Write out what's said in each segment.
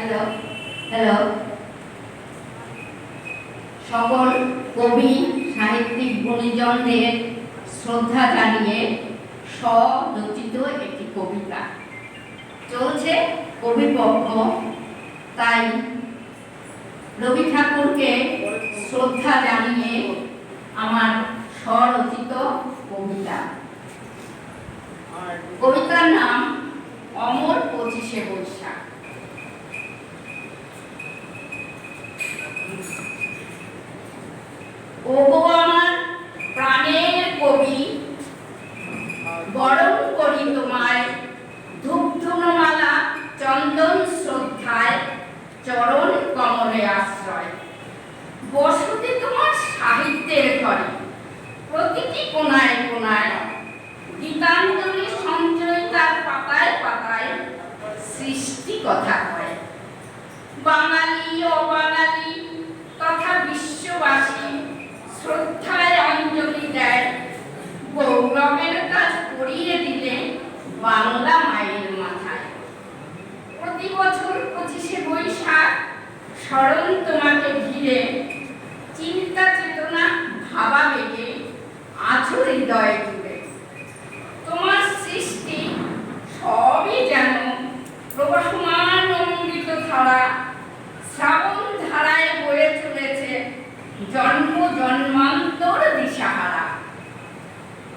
Hello hello সকল কবি, সাহিত্যিক, গুণীজনদের শ্রদ্ধা জানিয়ে স্বরচিত একটি কবিতা চলছে কবিপক্ষ তাই রবি ঠাকুরকে শ্রদ্ধা জানিয়ে আমার স্বরচিত কবিতা কবিতার নাম অমর পঁচিশে বৈশাখ। ওগো আমার প্রাণের কবি, বরণ করি তোমায় ধূপধুনমালা, চন্দন শ্রদ্ধায়, চরণ কমলে আশ্রয়। বসতি তোমার সাহিত্যের ঘরে, প্রতিটি কোনায় কোনায় গীতাঞ্জলি সঞ্চয় পাতায় পাতায় সৃষ্টি কয় বাঙালি, অবাঙালি স্মরণ তোমাকে ঘিরে চিন্তা চেতনা ভাবা বেগে আছো হৃদয় জুড়ে। তোমার সৃষ্টি সবই যেন প্রবাহমান অমৃত ধারা, শ্রাবণ ধারায় বয়ে চলেছে জন্ম জন্মান্তর দিশাহারা।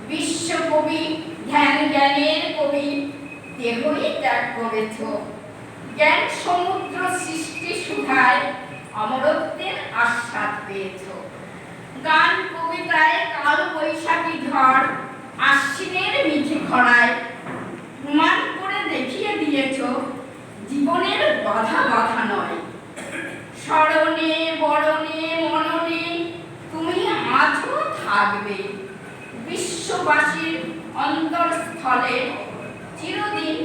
বিশ্বকবি ধ্যান জ্ঞানের কবি, দেহই ত্যাগ করেছ। জ্ঞান সমুদ্র সৃষ্টি সুধায় অমরত্বের আস্বাদ পেয়েছ। গান কবিতায় কাল বৈশাখী ঝড়, আশ্বিনের মিঠে খরায় প্রমাণ করে দেখিয়ে দিয়েছ, জীবনের বাধা বাধা নয়। স্মরণে, বরণে, মননে তুমি আছো থাকবে। বিশ্ববাসীর অন্তরস্থলে চিরদিন